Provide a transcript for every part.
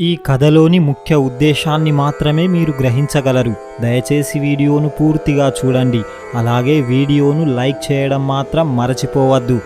ఈ కథలోని ముఖ్య ఉద్దేశాన్ని మాత్రమే మీరు గ్రహించగలరు. దయచేసి వీడియోను పూర్తిగా చూడండి. అలాగే వీడియోను లైక్ చేయడం మాత్రం మరచిపోవద్దు.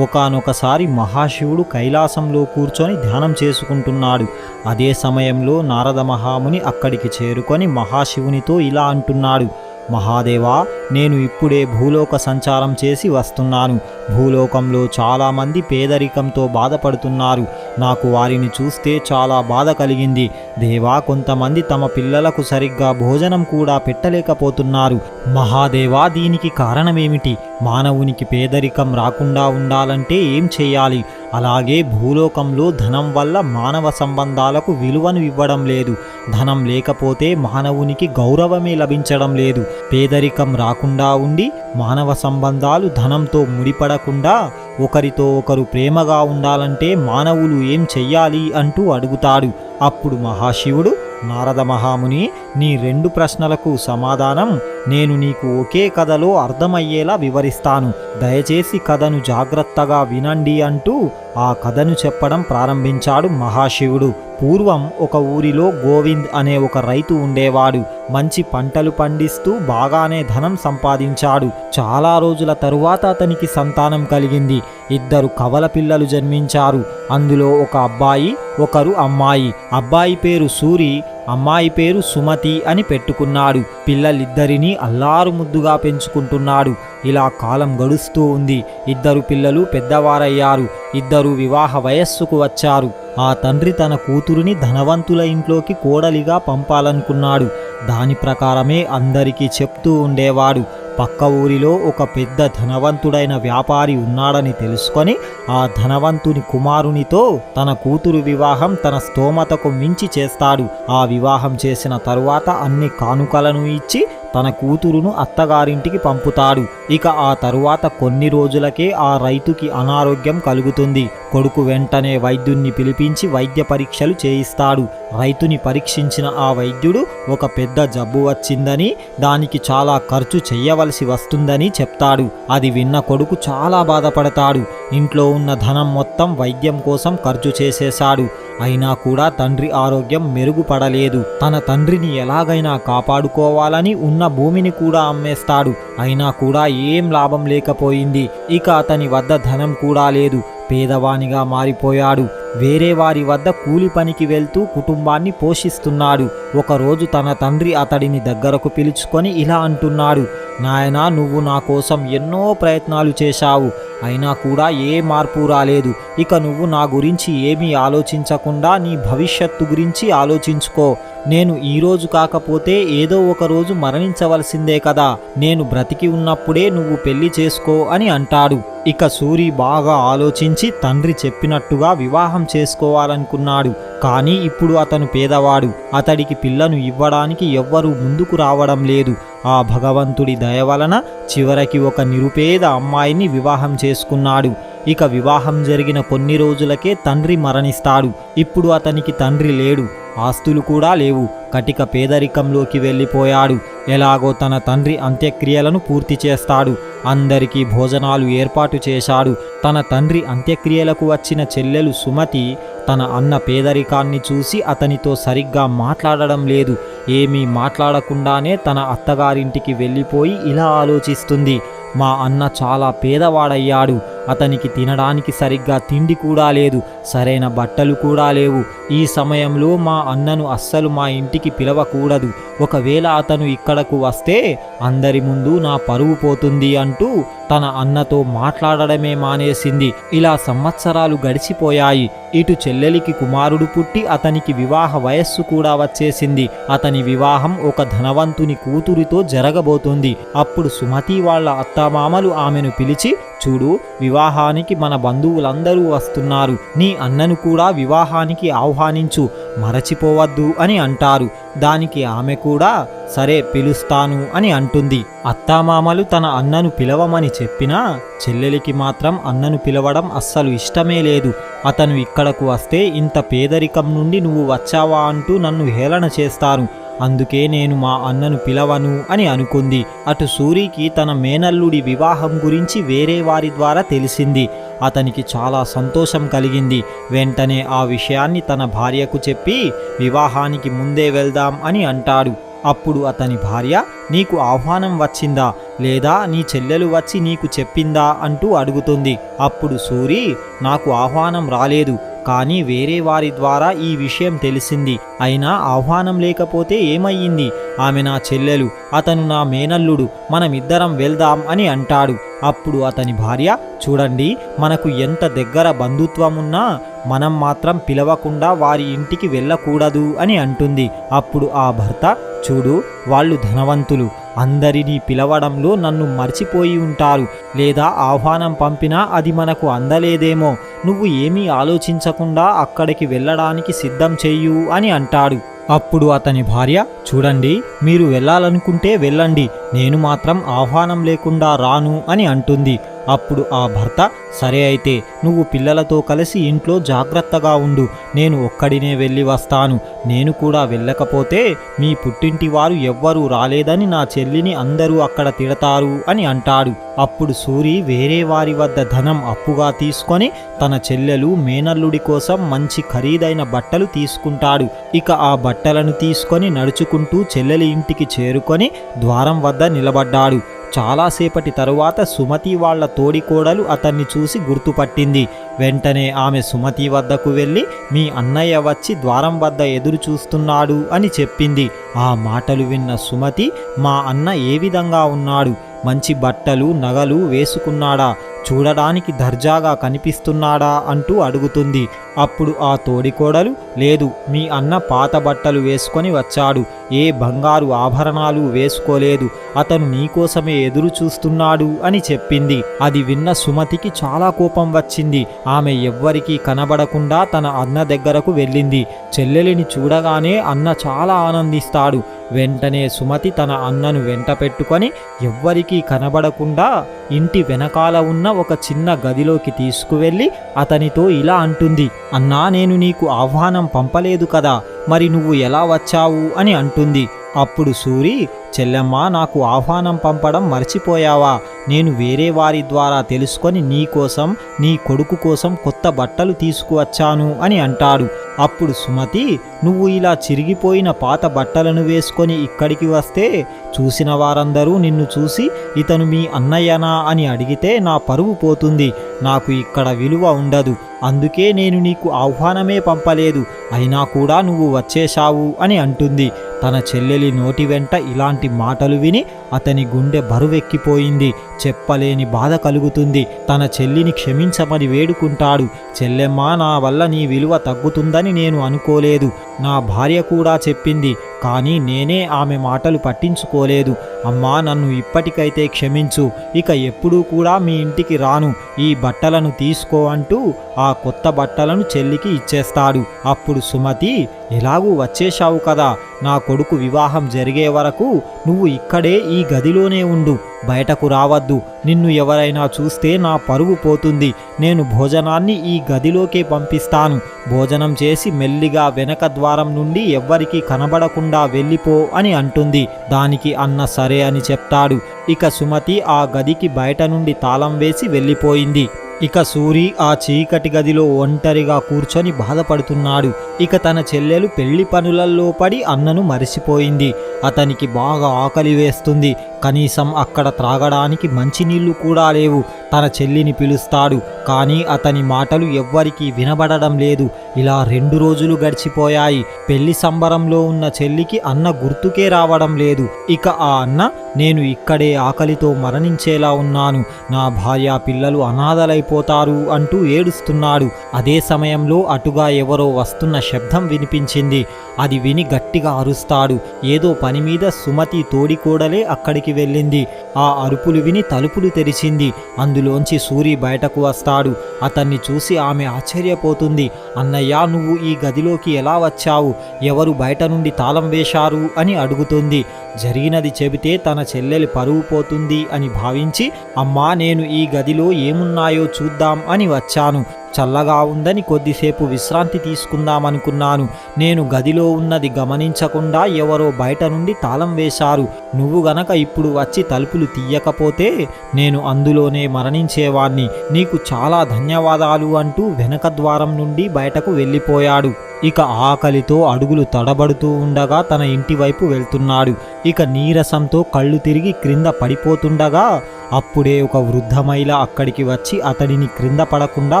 ఒకానొకసారి మహాశివుడు కైలాసంలో కూర్చొని ధ్యానం చేసుకుంటున్నాడు. అదే సమయంలో నారద మహాముని అక్కడికి చేరుకొని మహాశివునితో ఇలా అంటున్నాడు. మహాదేవా నేను ఇప్పుడే భూలోక సంచారం చేసి వస్తున్నాను. భూలోకంలో చాలామంది పేదరికంతో బాధపడుతున్నారు. నాకు వారిని చూస్తే చాలా బాధ కలిగింది. దేవా కొంతమంది తమ పిల్లలకు సరిగ్గా భోజనం కూడా పెట్టలేకపోతున్నారు. మహాదేవా దీనికి కారణమేమిటి? మానవునికి పేదరికం రాకుండా ఉండాలంటే ఏం చేయాలి? అలాగే భూలోకంలో ధనం వల్ల మానవ సంబంధాలకు విలువను ఇవ్వడం లేదు. ధనం లేకపోతే మానవునికి గౌరవమే లభించడం లేదు. పేదరికం రాకుండా ఉండి మానవ సంబంధాలు ధనంతో ముడిపడకుండా ఒకరితో ఒకరు ప్రేమగా ఉండాలంటే మానవులు ఏం చెయ్యాలి అంటూ అడుగుతాడు. అప్పుడు మహాశివుడు నారద మహాముని నీ రెండు ప్రశ్నలకు సమాధానం నేను నీకు ఒకే కథలో అర్థమయ్యేలా వివరిస్తాను. దయచేసి కథను జాగ్రత్తగా వినండి అంటూ ఆ కథను చెప్పడం ప్రారంభించాడు మహాశివుడు. పూర్వం ఒక ఊరిలో గోవింద్ అనే ఒక రైతు ఉండేవాడు. మంచి పంటలు పండిస్తూ బాగానే ధనం సంపాదించాడు. చాలా రోజుల తరువాత అతనికి సంతానం కలిగింది. ఇద్దరు కవల పిల్లలు జన్మించారు. అందులో ఒక అబ్బాయి ఒకరు అమ్మాయి. అబ్బాయి పేరు సూరి అమ్మాయి పేరు సుమతి అని పెట్టుకున్నాడు. పిల్లలిద్దరినీ అల్లారు ముద్దుగా పెంచుకుంటున్నాడు. ఇలా కాలం గడుస్తూ ఉంది. ఇద్దరు పిల్లలు పెద్దవారయ్యారు. ఇద్దరు వివాహ వయస్సుకు వచ్చారు. ఆ తండ్రి తన కూతురుని ధనవంతుల ఇంట్లోకి కోడలిగా పంపాలనుకున్నాడు. దాని ప్రకారమే అందరికీ చెప్తూ ఉండేవాడు. పక్క ఊరిలో ఒక పెద్ద ధనవంతుడైన వ్యాపారి ఉన్నాడని తెలుసుకొని ఆ ధనవంతుని కుమారునితో తన కూతురు వివాహం తన స్తోమతకు మించి చేస్తాడు. ఆ వివాహం చేసిన తరువాత అన్ని కానుకలను ఇచ్చి తన కూతురును అత్తగారింటికి పంపుతాడు. ఇక ఆ తరువాత కొన్ని రోజులకే ఆ రైతుకి అనారోగ్యం కలుగుతుంది. కొడుకు వెంటనే వైద్యుణ్ణి పిలిపించి వైద్య పరీక్షలు చేయిస్తాడు. రైతుని పరీక్షించిన ఆ వైద్యుడు ఒక పెద్ద జబ్బు వచ్చిందని దానికి చాలా ఖర్చు చెయ్యవలసి వస్తుందని చెప్తాడు. అది విన్న కొడుకు చాలా బాధపడతాడు. ఇంట్లో ఉన్న ధనం మొత్తం వైద్యం కోసం ఖర్చు చేసేశాడు. అయినా కూడా తండ్రి ఆరోగ్యం మెరుగుపడలేదు. తన తండ్రిని ఎలాగైనా కాపాడుకోవాలని ఉన్న భూమిని కూడా అమ్మేస్తాడు. అయినా కూడా ఏం లాభం లేకపోయింది. ఇక అతని వద్ద ధనం కూడా లేదు. పేదవానిగా మారిపోయాడు. వేరే వారి వద్ద కూలి పనికి వెళ్తూ కుటుంబాన్ని పోషిస్తున్నాడు. ఒకరోజు తన తండ్రి అతడిని దగ్గరకు పిలుచుకొని ఇలా అంటున్నాడు. నాయనా నువ్వు నా కోసం ఎన్నో ప్రయత్నాలు చేశావు. అయినా కూడా ఏ మార్పు రాలేదు. ఇక నువ్వు నా గురించి ఏమీ ఆలోచించకుండా నీ భవిష్యత్తు గురించి ఆలోచించుకో. నేను ఈరోజు కాకపోతే ఏదో ఒక రోజు మరణించవలసిందే కదా. నేను బ్రతికి ఉన్నప్పుడే నువ్వు పెళ్ళి చేసుకో అని అంటాడు. ఇక సూరి బాగా ఆలోచించి తండ్రి చెప్పినట్టుగా వివాహం చేసుకోవాలనుకున్నాడు. కానీ ఇప్పుడు అతను పేదవాడు. అతడికి పిల్లను ఇవ్వడానికి ఎవ్వరూ ముందుకు రావడం లేదు. ఆ భగవంతుడి దయ వలన చివరికి ఒక నిరుపేద అమ్మాయిని వివాహం చేసుకున్నాడు. ఇక వివాహం జరిగిన కొన్ని రోజులకే తండ్రి మరణిస్తాడు. ఇప్పుడు అతనికి తండ్రి లేడు. ఆస్తులు కూడా లేవు. కటిక పేదరికంలోకి వెళ్ళిపోయాడు. ఎలాగో తన తండ్రి అంత్యక్రియలను పూర్తి చేస్తాడు. అందరికీ భోజనాలు ఏర్పాటు చేశాడు. తన తండ్రి అంత్యక్రియలకు వచ్చిన చెల్లెలు సుమతి తన అన్న పేదరికాన్ని చూసి అతనితో సరిగ్గా మాట్లాడడం లేదు. ఏమీ మాట్లాడకుండానే తన అత్తగారింటికి వెళ్ళిపోయి ఇలా ఆలోచిస్తుంది. మా అన్న చాలా పేదవాడయ్యాడు. అతనికి తినడానికి సరిగ్గా తిండి కూడా లేదు సరైన బట్టలు కూడా లేవు. ఈ సమయంలో మా అన్నను అస్సలు మా ఇంటికి పిలవకూడదు. ఒకవేళ అతను ఇక్కడకు వస్తే అందరి ముందు నా పరువు పోతుంది అంటూ తన అన్నతో మాట్లాడడమే మానేసింది. ఇలా సంవత్సరాలు గడిచిపోయాయి. ఇటు చెల్లెలికి కుమారుడు పుట్టి అతనికి వివాహ వయస్సు కూడా వచ్చేసింది. అతని వివాహం ఒక ధనవంతుని కూతురితో జరగబోతుంది. అప్పుడు సుమతి వాళ్ళ అత్తమామలు ఆమెను పిలిచి చూడు వివాహానికి మన బంధువులందరూ వస్తున్నారు. నీ అన్నను కూడా వివాహానికి ఆహ్వానించు మరచిపోవద్దు అని అంటారు. దానికి ఆమె కూడా సరే పిలుస్తాను అని అంటుంది. అత్తామామలు తన అన్నను పిలవమని చెప్పినా చెల్లెలికి మాత్రం అన్నను పిలవడం అస్సలు ఇష్టమే లేదు. అతను ఇక్కడకు వస్తే ఇంత పేదరికం నుండి నువ్వు వచ్చావా అంటూ నన్ను హేళన చేస్తారు. అందుకే నేను మా అన్నను పిలవను అని అనుకుంది. అటు సూరికి తన మేనల్లుడి వివాహం గురించి వేరే వారి ద్వారా తెలిసింది. అతనికి చాలా సంతోషం కలిగింది. వెంటనే ఆ విషయాన్ని తన భార్యకు చెప్పి వివాహానికి ముందే వెళ్దాం అని అంటాడు. అప్పుడు అతని భార్య నీకు ఆహ్వానం వచ్చిందా? లేదా నీ చెల్లెలు వచ్చి నీకు చెప్పిందా? అంటూ అడుగుతుంది. అప్పుడు సూరి నాకు ఆహ్వానం రాలేదు. కానీ వేరే వారి ద్వారా ఈ విషయం తెలిసింది. అయినా ఆహ్వానం లేకపోతే ఏమయ్యింది? ఆమె నా చెల్లెలు అతను నా మేనల్లుడు మనమిద్దరం వెళ్దాం అని అంటాడు. అప్పుడు అతని భార్య చూడండి మనకు ఎంత దగ్గర బంధుత్వం ఉన్నా మనం మాత్రం పిలవకుండా వారి ఇంటికి వెళ్ళకూడదు అని అంటుంది. అప్పుడు ఆ భర్త చూడు వాళ్ళు ధనవంతులు. అందరినీ పిలవడంలో నన్ను మర్చిపోయి ఉంటారు. లేదా ఆహ్వానం పంపినా అది మనకు అందలేదేమో. నువ్వు ఏమీ ఆలోచించకుండా అక్కడికి వెళ్ళడానికి సిద్ధం చెయ్యు అని అంటాడు. అప్పుడు అతని భార్య చూడండి మీరు వెళ్ళాలనుకుంటే వెళ్ళండి. నేను మాత్రం ఆహ్వానం లేకుండా రాను అని అంటుంది. అప్పుడు ఆ భర్త సరే అయితే నువ్వు పిల్లలతో కలిసి ఇంట్లో జాగ్రత్తగా ఉండు. నేను ఒక్కడినే వెళ్ళి వస్తాను. నేను కూడా వెళ్ళకపోతే మీ పుట్టింటి వారు ఎవ్వరూ రాలేదని నా చెల్లిని అందరూ అక్కడ తిడతారు అని అంటాడు. అప్పుడు సూరి వేరే వారి వద్ద ధనం అప్పుగా తీసుకొని తన చెల్లెలు మేనల్లుడి కోసం మంచి ఖరీదైన బట్టలు తీసుకుంటాడు. ఇక ఆ బట్టలను తీసుకొని నడుచుకుంటూ చెల్లెలి ఇంటికి చేరుకొని ద్వారం వద్ద నిలబడ్డాడు. చాలాసేపటి తరువాత సుమతి వాళ్ళ తోడికోడలు అతన్ని చూసి గుర్తుపట్టింది. వెంటనే ఆమె సుమతి వద్దకు వెళ్ళి మీ అన్నయ్య వచ్చి ద్వారం వద్ద ఎదురు చూస్తున్నాడు అని చెప్పింది. ఆ మాటలు విన్న సుమతి మా అన్న ఏ విధంగా ఉన్నాడు? మంచి బట్టలు నగలు వేసుకున్నాడా? చూడడానికి దర్జాగా కనిపిస్తున్నాడా? అంటూ అడుగుతుంది. అప్పుడు ఆ తోడికోడలు లేదు మీ అన్న పాత బట్టలు వేసుకొని వచ్చాడు. ఏ బంగారు ఆభరణాలు వేసుకోలేదు. అతను నీకోసమే ఎదురు చూస్తున్నాడు అని చెప్పింది. అది విన్న సుమతికి చాలా కోపం వచ్చింది. ఆమె ఎవ్వరికీ కనబడకుండా తన అన్న దగ్గరకు వెళ్ళింది. చెల్లెలిని చూడగానే అన్న చాలా ఆనందిస్తాడు. వెంటనే సుమతి తన అన్నను వెంట పెట్టుకొని ఎవ్వరికీ కనబడకుండా ఇంటి వెనకాల ఉన్న ఒక చిన్న గదిలోకి తీసుకువెళ్ళి అతనితో ఇలా అంటుంది. అన్నా నేను నీకు ఆహ్వానం పంపలేదు కదా మరి నువ్వు ఎలా వచ్చావు అని అంటుంది. అప్పుడు సూరి చెల్లెమ్మ నాకు ఆహ్వానం పంపడం మర్చిపోయావా? నేను వేరే వారి ద్వారా తెలుసుకొని నీ కోసం నీ కొడుకు కోసం కొత్త బట్టలు తీసుకువచ్చాను అని అంటాడు. అప్పుడు సుమతి నువ్వు ఇలా చిరిగిపోయిన పాత బట్టలను వేసుకొని ఇక్కడికి వస్తే చూసిన వారందరూ నిన్ను చూసి ఇతను మీ అన్నయ్యనా? అని అడిగితే నా పరువు పోతుంది నాకు ఇక్కడ విలువ ఉండదు అందుకే నేను నీకు ఆహ్వానమే పంపలేదు అయినా కూడా నువ్వు వచ్చేశావు అని అంటుంది. తన చెల్లెలి నోటి వెంట ఇలాంటి మాటలు విని అతని గుండె బరువెక్కిపోయింది. చెప్పలేని బాధ కలుగుతుంది. తన చెల్లిని క్షమించమని వేడుకుంటాడు. చెల్లెమ్మా నా వల్ల నీ విలువ తగ్గుతుందని నేను అనుకోలేదు. నా భార్య కూడా చెప్పింది కానీ నేనే ఆమె మాటలు పట్టించుకోలేదు. అమ్మా నన్ను ఇప్పటికైతే క్షమించు. ఇక ఎప్పుడూ కూడా మీ ఇంటికి రాను. ఈ బట్టలను తీసుకో అంటూ ఆ కొత్త బట్టలను చెల్లికి ఇచ్చేస్తాడు. అప్పుడు సుమతి ఎలాగూ వచ్చేశావు కదా. నా కొడుకు వివాహం జరిగే వరకు నువ్వు ఇక్కడే ఈ గదిలోనే ఉండు. బయటకు రావద్దు. నిన్ను ఎవరైనా చూస్తే నా పరువు పోతుంది. నేను భోజనాన్ని ఈ గదిలోకే పంపిస్తాను. భోజనం చేసి మెల్లిగా వెనక ద్వారం నుండి ఎవ్వరికీ కనబడకుండా వెళ్ళిపో అని అంటుంది. దానికి అన్న సరే అని చెప్తాడు. ఇక సుమతి ఆ గదికి బయట నుండి తాళం వేసి వెళ్ళిపోయింది. ఇక సూరి ఆ చీకటి గదిలో ఒంటరిగా కూర్చొని బాధపడుతున్నాడు. ఇక తన చెల్లెలు పెళ్ళి పనులలో పడి అన్నను మరిసిపోయింది. అతనికి బాగా ఆకలి వేస్తుంది. కనీసం అక్కడ త్రాగడానికి మంచినీళ్ళు కూడా లేవు. తన చెల్లిని పిలుస్తాడు కానీ అతని మాటలు ఎవ్వరికీ వినబడడం లేదు. ఇలా రెండు రోజులు గడిచిపోయాయి. పెళ్ళి సంబరంలో ఉన్న చెల్లికి అన్న గుర్తుకే రావడం లేదు. ఇక ఆ అన్న నేను ఇక్కడే ఆకలితో మరణించేలా ఉన్నాను. నా భార్య పిల్లలు అనాథలైపోతారు అంటూ ఏడుస్తున్నాడు. అదే సమయంలో అటుగా ఎవరో వస్తున్న శబ్దం వినిపించింది. అది విని గట్టిగా అరుస్తాడు. ఏదో పని మీద సుమతి తోడికోడలే అక్కడికి వెళ్ళింది. ఆ అరుపులు విని తలుపులు తెరిచింది. అందు అందులోంచి సూరి బయటకు వస్తాడు. అతన్ని చూసి ఆమె ఆశ్చర్యపోతుంది. అన్నయ్య నువ్వు ఈ గదిలోకి ఎలా వచ్చావు? ఎవరు బయట నుండి తాళం వేశారు? అని అడుగుతుంది. జరిగినది చెబితే తన చెల్లెలి పరువు పోతుంది అని భావించి అమ్మా నేను ఈ గదిలో ఏమున్నాయో చూద్దాం అని వచ్చాను. చల్లగా ఉందని కొద్దిసేపు విశ్రాంతి తీసుకుందామనుకున్నాను. నేను గదిలో ఉన్నది గమనించకుండా ఎవరో బయట నుండి తాళం వేశారు. నువ్వు గనక ఇప్పుడు వచ్చి తలుపులు తీయకపోతే నేను అందులోనే మరణించేవాణ్ణి. నీకు చాలా ధన్యవాదాలు అంటూ వెనక ద్వారం నుండి బయటకు వెళ్ళిపోయాడు. ఇక ఆకలితో అడుగులు తడబడుతూ ఉండగా తన ఇంటి వైపు వెళ్తున్నాడు. ఇక నీరసంతో కళ్ళు తిరిగి క్రింద పడిపోతుండగా అప్పుడే ఒక వృద్ధ మహిళ అక్కడికి వచ్చి అతడిని క్రింద పడకుండా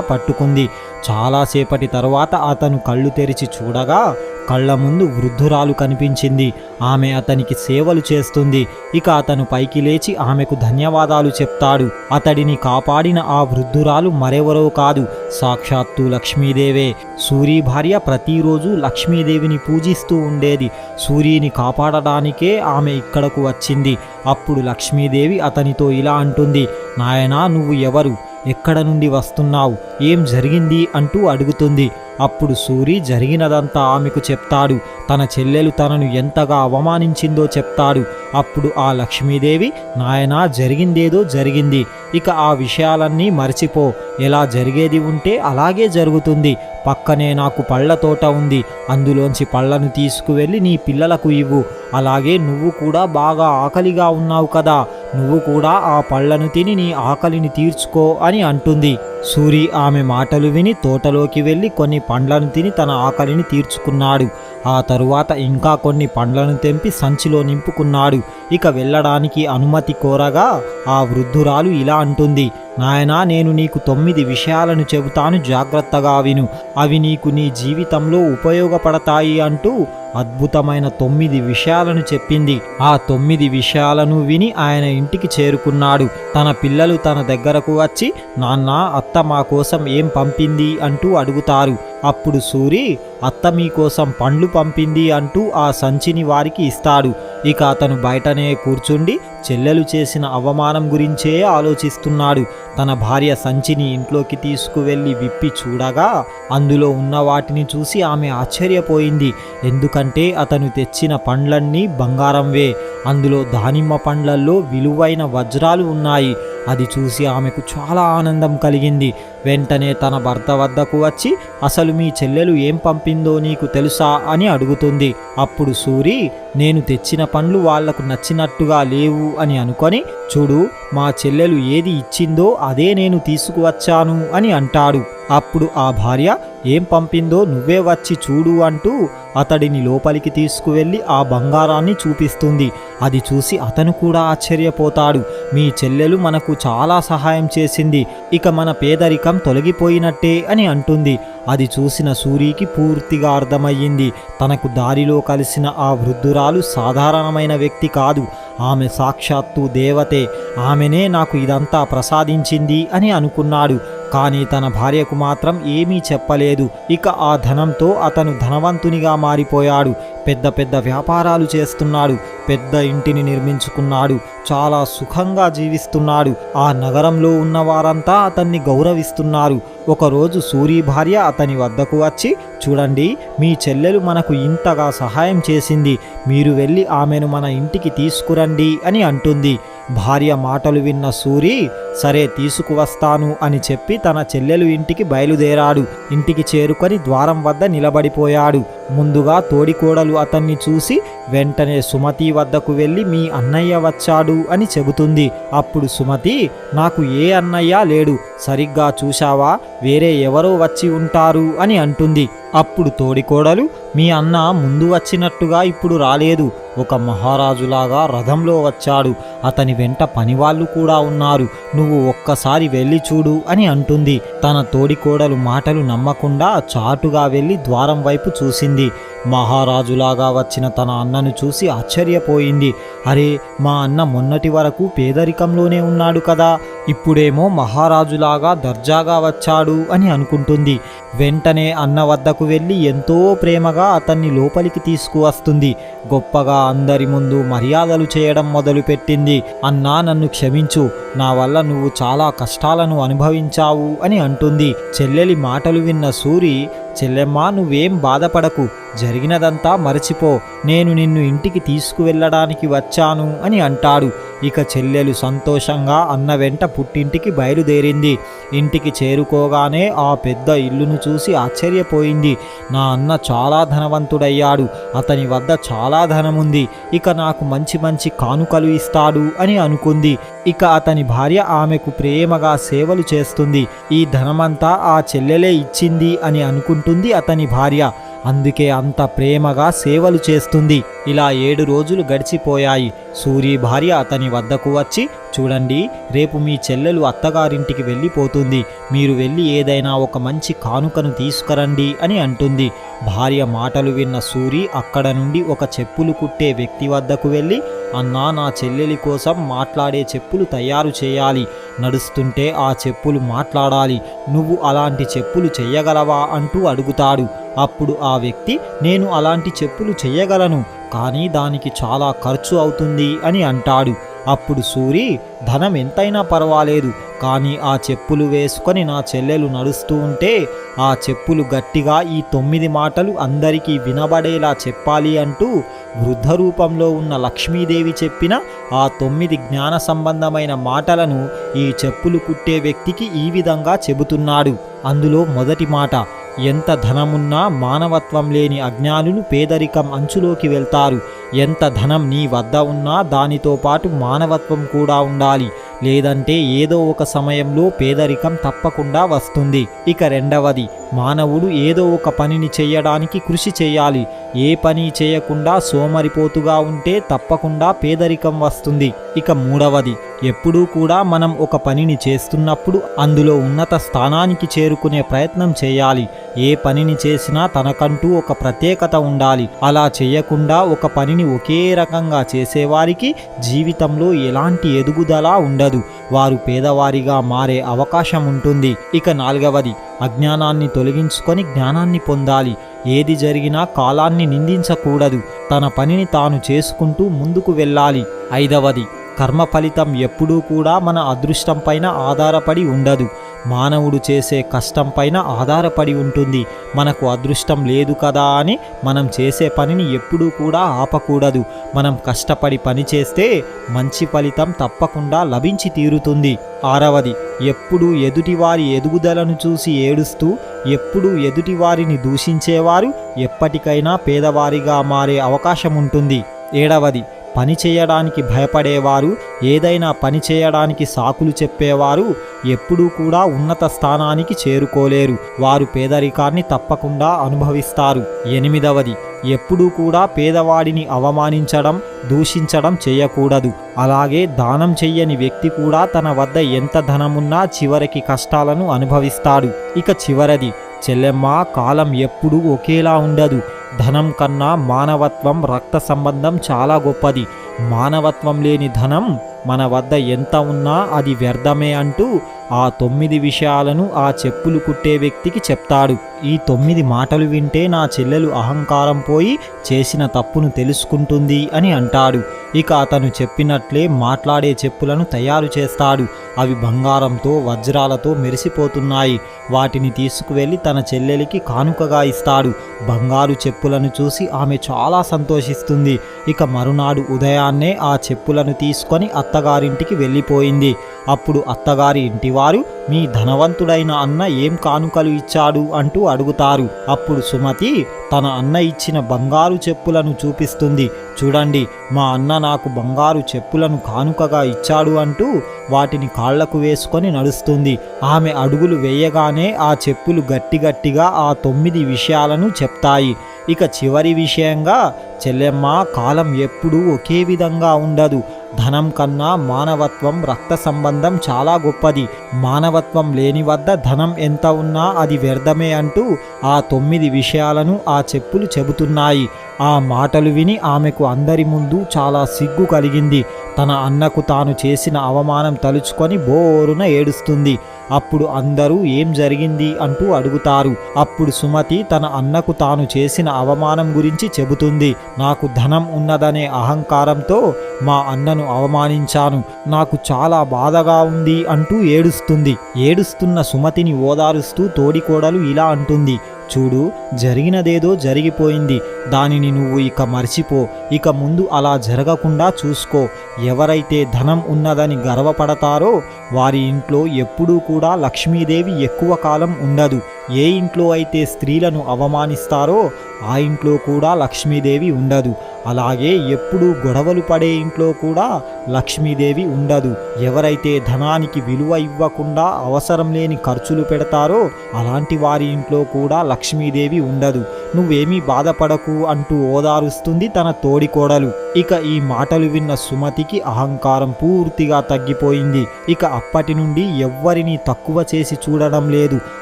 పట్టుకుంది. చాలాసేపటి తర్వాత అతను కళ్ళు తెరిచి చూడగా కళ్ళ ముందు వృద్ధురాలు కనిపించింది. ఆమె అతనికి సేవలు చేస్తుంది. ఇక అతను పైకి లేచి ఆమెకు ధన్యవాదాలు చెప్తాడు. అతడిని కాపాడిన ఆ వృద్ధురాలు మరెవరో కాదు. సాక్షాత్తు లక్ష్మీదేవే. సూరి భార్య ప్రతిరోజు లక్ష్మీదేవిని పూజిస్తూ ఉండేది. సూర్యుని కాపాడడానికే ఆమె ఇక్కడకు వచ్చింది. అప్పుడు లక్ష్మీదేవి అతనితో ఇలా అంటుంది నాయనా నువ్వు ఎవరు? ఎక్కడ నుండి వస్తున్నావు? ఏం జరిగింది? అంటూ అడుగుతుంది. అప్పుడు సూరి జరిగినదంతా ఆమెకు చెప్తాడు. తన చెల్లెలు తనను ఎంతగా అవమానించిందో చెప్తాడు. అప్పుడు ఆ లక్ష్మీదేవి నాయనా జరిగిందేదో జరిగింది. ఇక ఆ విషయాలన్నీ మర్చిపో. ఎలా జరిగేది ఉంటే అలాగే జరుగుతుంది. పక్కనే నాకు పళ్ళ తోట ఉంది. అందులోంచి పళ్ళను తీసుకువెళ్ళి నీ పిల్లలకు ఇవ్వు. అలాగే నువ్వు కూడా బాగా ఆకలిగా ఉన్నావు కదా. నువ్వు కూడా ఆ పళ్ళను తిని నీ ఆకలిని తీర్చుకో అని అంటుంది. సూరి ఆమె మాటలు విని తోటలోకి వెళ్ళి కొన్ని పండ్లను తిని తన ఆకలిని తీర్చుకున్నాడు. ఆ తరువాత ఇంకా కొన్ని పండ్లను తెంపి సంచిలో నింపుకున్నాడు. ఇక వెళ్ళడానికి అనుమతి కోరగా ఆ వృద్ధురాలు ఇలా అంటుంది నాయనా నేను నీకు తొమ్మిది విషయాలను చెబుతాను జాగ్రత్తగా విను. అవి నీకు నీ జీవితంలో ఉపయోగపడతాయి అంటూ అద్భుతమైన తొమ్మిది విషయాలను చెప్పింది. ఆ తొమ్మిది విషయాలను విని ఆయన ఇంటికి చేరుకున్నాడు. తన పిల్లలు తన దగ్గరకు వచ్చి నాన్న అత్త మా కోసం ఏం పంపింది? అంటూ అడుగుతారు. అప్పుడు సూరి అత్త మీకోసం పండ్లు పంపింది అంటూ ఆ సంచిని వారికి ఇస్తాడు. ఇక అతను బయటనే కూర్చుండి చెల్లెలు చేసిన అవమానం గురించే ఆలోచిస్తున్నాడు. తన భార్య సంచిని ఇంట్లోకి తీసుకువెళ్ళి విప్పి చూడగా అందులో ఉన్న వాటిని చూసి ఆమె ఆశ్చర్యపోయింది. ఎందుకంటే అతను తెచ్చిన పండ్లన్నీ బంగారంవే. అందులో దానిమ్మ పండ్లల్లో విలువైన వజ్రాలు ఉన్నాయి. అది చూసి ఆమెకు చాలా ఆనందం కలిగింది. వెంటనే తన భర్త వద్దకు వచ్చి అసలు మీ చెల్లెలు ఏం పంపిందో నీకు తెలుసా? అని అడుగుతుంది. అప్పుడు సూరి నేను తెచ్చిన పండ్లు వాళ్ళకు నచ్చినట్టుగా లేవు అని అనుకొని చూడు మా చెల్లెలు ఏది ఇచ్చిందో అదే నేను తీసుకువచ్చాను అని అంటాడు. అప్పుడు ఆ భార్య ఏం పంపిందో నువ్వే వచ్చి చూడు అంటూ అతడిని లోపలికి తీసుకువెళ్ళి ఆ బంగారాన్ని చూపిస్తుంది. అది చూసి అతను కూడా ఆశ్చర్యపోతాడు. మీ చెల్లెలు మనకు చాలా సహాయం చేసింది. ఇక మన పేదరికం తొలగిపోయినట్టే అని అంటుంది. అది చూసిన సూరికి పూర్తిగా అర్థమయ్యింది. తనకు దారిలో కలిసిన ఆ వృద్ధురాలు సాధారణమైన వ్యక్తి కాదు. ఆమె సాక్షాత్తు దేవతే ఆమెనే నాకు ఇదంతా ప్రసాదించింది అని అనుకున్నాడు. కానీ తన భార్యకు మాత్రం ఏమీ చెప్పలేదు. ఇక ఆ ధనంతో అతను ధనవంతునిగా మారిపోయాడు. పెద్ద పెద్ద వ్యాపారాలు చేస్తున్నాడు. పెద్ద ఇంటిని నిర్మించుకున్నాడు. చాలా సుఖంగా జీవిస్తున్నాడు. ఆ నగరంలో ఉన్న వారంతా అతన్ని గౌరవిస్తున్నారు. ఒకరోజు సూరి భార్య అతని వద్దకు వచ్చి చూడండి మీ చెల్లెలు మనకు ఇంతగా సహాయం చేసింది. మీరు వెళ్ళి ఆమెను మన ఇంటికి తీసుకురండి అని అంటుంది. భార్య మాటలు విన్న సూరి సరే తీసుకువస్తాను అని చెప్పి తన చెల్లెలు ఇంటికి బయలుదేరాడు. ఇంటికి చేరుకొని ద్వారం వద్ద నిలబడిపోయాడు. ముందుగా తోడికోడలు అతన్ని చూసి వెంటనే సుమతి వద్దకు వెళ్ళి మీ అన్నయ్య వచ్చాడు అని చెబుతుంది. అప్పుడు సుమతి నాకు ఏ అన్నయ్య లేడు. సరిగ్గా చూశావా? వేరే ఎవరో వచ్చి ఉంటారు అని అంటుంది. అప్పుడు తోడికోడలు మీ అన్న ముందు వచ్చినట్టుగా ఇప్పుడు రాలేదు. ఒక మహారాజులాగా రథంలో వచ్చాడు. అతని వెంట పనివాళ్ళు కూడా ఉన్నారు. నువ్వు ఒక్కసారి వెళ్ళి చూడు అని అంటుంది. తన తోడికోడలు మాటలు నమ్మకుండా చాటుగా వెళ్ళి ద్వారం వైపు చూసింది. మహారాజులాగా వచ్చిన తన అన్నను చూసి ఆశ్చర్యపోయింది. అరే మా అన్న మొన్నటి వరకు పేదరికంలోనే ఉన్నాడు కదా. ఇప్పుడేమో మహారాజులాగా దర్జాగా వచ్చాడు అని అనుకుంటుంది. వెంటనే అన్న వద్దకు వెళ్ళి ఎంతో ప్రేమగా అతన్ని లోపలికి తీసుకువస్తుంది. గొప్పగా అందరి ముందు మర్యాదలు చేయడం మొదలుపెట్టింది. అన్నా నన్ను క్షమించు. నా వల్ల నువ్వు చాలా కష్టాలను అనుభవించావు అని అంటుంది. చెల్లెలి మాటలు విన్న సూరి చెల్లెమ్మా నువ్వేం బాధపడకు. జరిగినదంతా మరచిపో. నేను నిన్ను ఇంటికి తీసుకువెళ్ళడానికి వచ్చాను అని అంటాడు. ఇక చెల్లెలు సంతోషంగా అన్న వెంట పుట్టింటికి బయలుదేరింది. ఇంటికి చేరుకోగానే ఆ పెద్ద ఇల్లును చూసి ఆశ్చర్యపోయింది. నా అన్న చాలా ధనవంతుడయ్యాడు. అతని వద్ద చాలా ధనముంది. ఇక నాకు మంచి మంచి కానుకలు ఇస్తాడు అని అనుకుంది. ఇక అతని భార్య ఆమెకు ప్రేమగా సేవలు చేస్తుంది. ఈ ధనమంతా ఆ చెల్లెలే ఇచ్చింది అని అనుకుంటుంది అతని భార్య. అందుకే అంత ప్రేమగా సేవలు చేస్తుంది. ఇలా ఏడు రోజులు గడిచిపోయాయి. సూరి భార్య అతని వద్దకు వచ్చి చూడండి రేపు మీ చెల్లెలు అత్తగారింటికి వెళ్ళిపోతుంది. మీరు వెళ్ళి ఏదైనా ఒక మంచి కానుకను తీసుకురండి అని అంటుంది. భార్య మాటలు విన్న సూరి అక్కడ నుండి ఒక చెప్పులు కుట్టే వ్యక్తి వద్దకు వెళ్ళి అన్నా నా చెల్లెలి కోసం మాట్లాడే చెప్పులు తయారు చేయాలి. నడుస్తుంటే ఆ చెప్పులు మాట్లాడాలి. నువ్వు అలాంటి చెప్పులు చెయ్యగలవా అంటూ అడుగుతాడు. అప్పుడు ఆ వ్యక్తి నేను అలాంటి చెప్పులు చేయగలను కానీ దానికి చాలా ఖర్చు అవుతుంది అని అంటాడు. అప్పుడు సూరి ధనం ఎంతైనా పర్వాలేదు కానీ ఆ చెప్పులు వేసుకొని నా చెల్లెలు నడుస్తూ ఉంటే ఆ చెప్పులు గట్టిగా ఈ తొమ్మిది మాటలు అందరికీ వినబడేలా చెప్పాలి అంటూ వృద్ధ రూపంలో ఉన్న లక్ష్మీదేవి చెప్పిన ఆ తొమ్మిది జ్ఞాన సంబంధమైన మాటలను ఈ చెప్పులు కుట్టే వ్యక్తికి ఈ విధంగా చెబుతున్నాడు. అందులో మొదటి మాట ఎంత ధనమున్నా మానవత్వం లేని అజ్ఞానులు పేదరికం అంచులోకి వెళ్తారు. ఎంత ధనం నీ వద్ద ఉన్నా దానితో పాటు మానవత్వం కూడా ఉండాలి. లేదంటే ఏదో ఒక సమయంలో పేదరికం తప్పకుండా వస్తుంది. ఇక రెండవది మానవుడు ఏదో ఒక పనిని చేయడానికి కృషి చేయాలి. ఏ పని చేయకుండా సోమరిపోతుగా ఉంటే తప్పకుండా పేదరికం వస్తుంది. ఇక మూడవది ఎప్పుడూ కూడా మనం ఒక పనిని చేస్తున్నప్పుడు అందులో ఉన్నత స్థానానికి చేరుకునే ప్రయత్నం చేయాలి. ఏ పనిని చేసినా తనకంటూ ఒక ప్రత్యేకత ఉండాలి. అలా చేయకుండా ఒక పనిని ఒకే రకంగా చేసేవారికి జీవితంలో ఎలాంటి ఎదుగుదల ఉండదు. వారు పేదవారిగా మారే అవకాశం ఉంటుంది ఇక నాలుగవది అజ్ఞానాన్ని తొలగించుకొని జ్ఞానాన్ని పొందాలి. ఏది జరిగినా కాలాన్ని నిందించకూడదు. తన పనిని తాను చేసుకుంటూ ముందుకు వెళ్ళాలి. ఐదవది కర్మ ఫలితం ఎప్పుడూ కూడా మన అదృష్టం పైన ఆధారపడి ఉండదు. మానవుడు చేసే కష్టం పైన ఆధారపడి ఉంటుంది. మనకు అదృష్టం లేదు కదా అని మనం చేసే పనిని ఎప్పుడూ కూడా ఆపకూడదు. మనం కష్టపడి పని చేస్తే మంచి ఫలితం తప్పకుండా లభించి తీరుతుంది. ఆరవది ఎప్పుడు ఎదుటివారి ఎదుగుదలను చూసి ఏడుస్తూ ఎప్పుడు ఎదుటివారిని దూషించేవారు ఎప్పటికైనా పేదవారిగా మారే అవకాశం ఉంటుంది. ఏడవది పని చేయడానికి భయపడేవారు ఏదైనా పని చేయడానికి సాకులు చెప్పేవారు ఎప్పుడూ కూడా ఉన్నత స్థానానికి చేరుకోలేరు. వారు పేదరికాన్ని తప్పకుండా అనుభవిస్తారు. ఎనిమిదవది ఎప్పుడూ కూడా పేదవాడిని అవమానించడం దూషించడం చేయకూడదు. అలాగే దానం చెయ్యని వ్యక్తి కూడా తన వద్ద ఎంత ధనమున్నా చివరికి కష్టాలను అనుభవిస్తాడు. ఇక చివరది చెల్లెమ్మ కాలం ఎప్పుడూ ఒకేలా ఉండదు. ధనం కన్నా మానవత్వం రక్త సంబంధం చాలా గొప్పది. మానవత్వం లేని ధనం మన వద్ద ఎంత ఉన్నా అది వ్యర్థమే అంటూ ఆ తొమ్మిది విషయాలను ఆ చెప్పులు కుట్టే వ్యక్తికి చెప్తాడు. ఈ తొమ్మిది మాటలు వింటే నా చెల్లెలు అహంకారం పోయి చేసిన తప్పును తెలుసుకుంటుంది అని అంటాడు. ఇక అతను చెప్పినట్లే మాట్లాడే చెప్పులను తయారు చేస్తాడు. అవి బంగారంతో వజ్రాలతో మెరిసిపోతున్నాయి. వాటిని తీసుకువెళ్ళి తన చెల్లెలికి కానుకగా ఇస్తాడు. బంగారు చెప్పులను చూసి ఆమె చాలా సంతోషిస్తుంది. ఇక మరునాడు ఉదయాన్నే ఆ చెప్పులను తీసుకొని అత్తగారింటికి వెళ్ళిపోయింది. అప్పుడు అత్తగారి ఇంటి వారు మీ ధనవంతుడైన అన్న ఏం కానుకలు ఇచ్చాడు? అంటూ అడుగుతారు. అప్పుడు సుమతి తన అన్న ఇచ్చిన బంగారు చెప్పులను చూపిస్తుంది. చూడండి మా అన్న నాకు బంగారు చెప్పులను కానుకగా ఇచ్చాడు అంటూ వాటిని కాళ్ళకు వేసుకొని నడుస్తుంది. ఆమె అడుగులు వేయగానే ఆ చెప్పులు గట్టి గట్టిగా ఆ తొమ్మిది విషయాలను చెప్తాయి. ఇక చివరి విషయంగా చెల్లెమ్మ కాలం ఎప్పుడూ ఒకే విధంగా ఉండదు. ధనం కన్నా మానవత్వం రక్త సంబంధం చాలా గొప్పది. మానవత్వం లేని వద్ద ధనం ఎంత ఉన్నా అది వ్యర్థమే అంటూ ఆ తొమ్మిది విషయాలను ఆ చెప్పులు చెబుతున్నాయి. ఆ మాటలు విని ఆమెకు అందరి ముందు చాలా సిగ్గు కలిగింది. తన అన్నకు తాను చేసిన అవమానం తలుచుకొని బోరున ఏడుస్తుంది. అప్పుడు అందరూ ఏం జరిగింది అంటూ అడుగుతారు. అప్పుడు సుమతి తన అన్నకు తాను చేసిన అవమానం గురించి చెబుతుంది. నాకు ధనం ఉన్నదనే అహంకారంతో మా అన్నను అవమానించాను. నాకు చాలా బాధగా ఉంది అంటూ ఏడుస్తుంది. ఏడుస్తున్న సుమతిని ఓదారుస్తూ తోడికోడలు ఇలా అంటుంది. చూడు జరిగినదేదో జరిగిపోయింది. దానిని నువ్వు ఇక మర్చిపో. ఇక ముందు అలా జరగకుండా చూసుకో. ఎవరైతే ధనం ఉన్నదని గర్వపడతారో వారి ఇంట్లో ఎప్పుడూ కూడా లక్ష్మీదేవి ఎక్కువ కాలం ఉండదు. ఏ ఇంట్లో అయితే స్త్రీలను అవమానిస్తారో ఆ ఇంట్లో కూడా లక్ష్మీదేవి ఉండదు. అలాగే ఎప్పుడూ గొడవలు పడే ఇంట్లో కూడా లక్ష్మీదేవి ఉండదు. ఎవరైతే ధనానికి విలువ ఇవ్వకుండా అవసరం లేని ఖర్చులు పెడతారో అలాంటి వారి ఇంట్లో కూడా లక్ష్మీదేవి ఉండదు. నువ్వేమీ బాధపడకు అంటూ ఓదారుస్తుంది తన తోడికోడలు ఇక ఈ మాటలు విన్న సుమతికి అహంకారం పూర్తిగా తగ్గిపోయింది. ఇక అప్పటి నుండి ఎవ్వరిని తక్కువ చేసి చూడడం లేదు.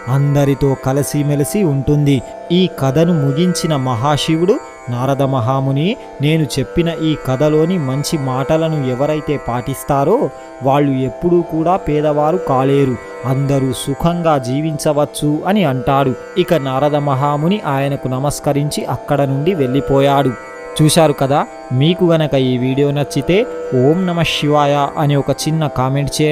అందరితో కలిసిమెలిసి ఉంటుంది. ఈ కథను ముగించిన మహాశివుడు నారద మహాముని నేను చెప్పిన ఈ కథలోని మంచి మాటలను ఎవరైతే పాటిస్తారో వాళ్ళు ఎప్పుడూ కూడా పేదవారు కాలేరు. అందరూ సుఖంగా జీవించవచ్చు అని అంటాడు. ఇక నారద మహాముని ఆయనకు నమస్కరించి అక్కడ నుండి వెళ్ళిపోయాడు. చూశారు కదా? మీకు గనక ఈ వీడియో నచ్చితే ఓం నమ శివాయ అని ఒక చిన్న కామెంట్ చేయండి.